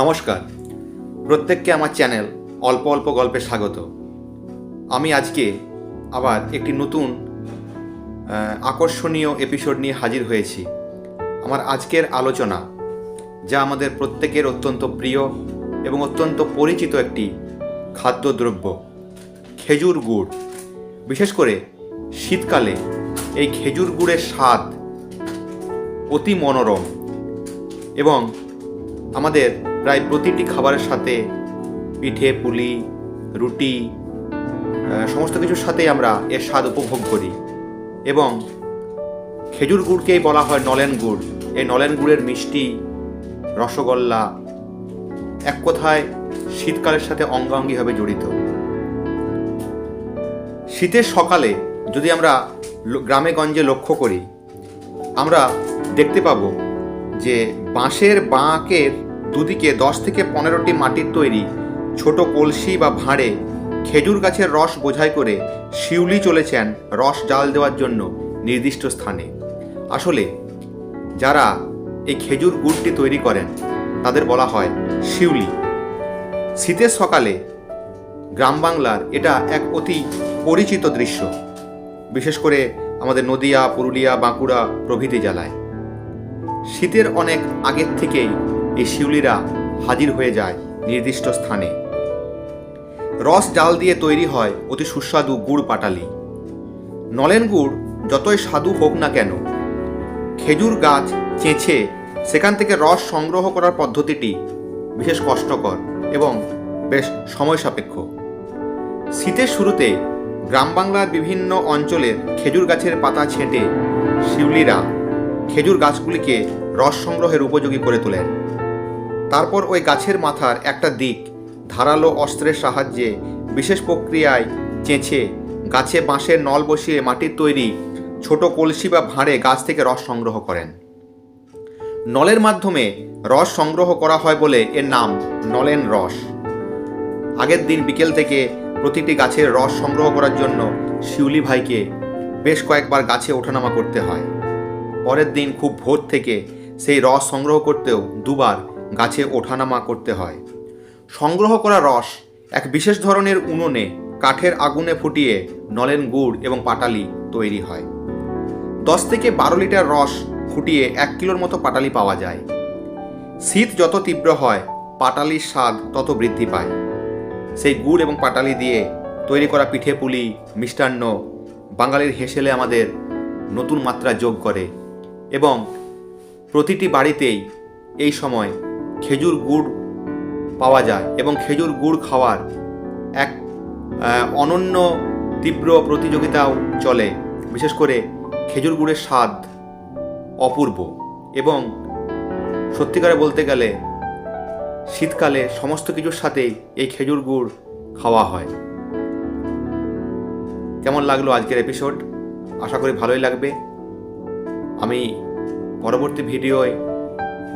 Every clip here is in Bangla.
নমস্কার। প্রত্যেককে আমার চ্যানেল অল্প অল্প গল্পে স্বাগত। আমি আজকে আবার একটি নতুন আকর্ষণীয় এপিসোড নিয়ে হাজির হয়েছি। আমার আজকের আলোচনা, যা আমাদের প্রত্যেকের অত্যন্ত প্রিয় এবং অত্যন্ত পরিচিত একটি খাদ্যদ্রব্য, খেজুর গুড়। বিশেষ করে শীতকালে এই খেজুর গুড়ের স্বাদ অতি মনোরম এবং আমাদের প্রায় প্রতিটি খাবারের সাথে পিঠে, পুলি, রুটি সমস্ত কিছুর সাথেই আমরা এর স্বাদ উপভোগ করি। এবং খেজুর গুড়কেই বলা হয় নলেন গুড়। এই নলেন গুড়ের মিষ্টি, রসগোল্লা এক কথায় শীতকালের সাথে অঙ্গাঙ্গিভাবে জড়িত। শীতের সকালে যদি আমরা গ্রামে গঞ্জে লক্ষ্য করি, আমরা দেখতে পাবো যে বাঁশের বাঁকের দুদিকে দশ থেকে পনেরোটি মাটির তৈরি, ছোট কলসি বা ভাঁড়ে, খেজুর গাছের রস বোঝাই করে শিউলি চলেছেন রস জাল দেওয়ার জন্য নির্দিষ্ট স্থানে। আসলে, যারা এই খেজুর গুড়টি তৈরি করেন, তাদের বলা হয় শিউলি। শীতের সকালে গ্রাম বাংলার এটা এক অতি পরিচিত দৃশ্য, বিশেষ করে আমাদের নদিয়া, পুরুলিয়া, বাঁকুড়া প্রভৃতি জেলায়। শীতের অনেক আগের থেকেই এই শিউলিরা হাজির হয়ে যায় নির্দিষ্ট স্থানে। রস জাল দিয়ে তৈরি হয় অতি সুস্বাদু গুড় পাটালি। নলেন গুড় যতই স্বাদু হোক না কেন, খেজুর গাছ চেঁচে সেখান থেকে রস সংগ্রহ করার পদ্ধতিটি বিশেষ কষ্টকর এবং বেশ সময় সাপেক্ষ। শীতের শুরুতে গ্রাম বাংলার বিভিন্ন অঞ্চলের খেজুর গাছের পাতা ছেঁটে শিউলিরা খেজুর গাছগুলিকে রস সংগ্রহের উপযোগী করে তোলেন। তারপর ওই গাছের মাথার একটা দিক ধারালো অস্ত্রের সাহায্যে বিশেষ প্রক্রিয়ায় চেঁচে গাছে বাঁশের নল বসিয়ে মাটির তৈরি ছোট কলসি বা ভাঁড়ে গাছ থেকে রস সংগ্রহ করেন। নলের মাধ্যমে রস সংগ্রহ করা হয় বলে এর নাম নলেন রস। আগের দিন বিকেল থেকে প্রতিটি গাছের রস সংগ্রহ করার জন্য শিউলি ভাইকে বেশ কয়েকবার গাছে ওঠানামা করতে হয়। পরের দিন খুব ভোর থেকে সেই রস সংগ্রহ করতেও দুবার গাছে ওঠানামা করতে হয়। সংগ্রহ করা রস এক বিশেষ ধরনের উনুনে কাঠের আগুনে ফুটিয়ে নলেন গুড় এবং পাটালি তৈরি হয়। দশ থেকে বারো লিটার রস ফুটিয়ে এক কিলোর মতো পাটালি পাওয়া যায়। শীত যত তীব্র হয়, পাটালির স্বাদ তত বৃদ্ধি পায়। সেই গুড় এবং পাটালি দিয়ে তৈরি করা পিঠে পুলি, মিষ্টান্ন বাঙালির হেসেলে আমাদের নতুন মাত্রা যোগ করে এবং প্রতিটি বাড়িতেই এই সময় খেজুর গুড় পাওয়া যায় এবং খেজুর গুড় খাওয়ার এক অনন্য তীব্র প্রতিযোগিতাও চলে, বিশেষ করে খেজুর গুড়ের স্বাদ অপূর্ব এবং সত্যিকারে বলতে গেলে শীতকালে সমস্ত কিছুর সাথেই এই খেজুর গুড় খাওয়া হয়। কেমন লাগল আজকের এপিসোড আশা করি ভালোই লাগবে। আমি পরবর্তী ভিডিওয়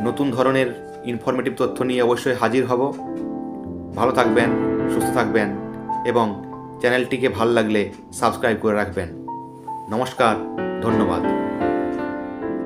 নতুন ধরনের ইনফরমেটিভ তথ্য নিয়ে অবশ্যই হাজির হব। ভালো থাকবেন, সুস্থ থাকবেন এবং চ্যানেলটিকে ভালো লাগলে সাবস্ক্রাইব করে রাখবেন। নমস্কার, ধন্যবাদ।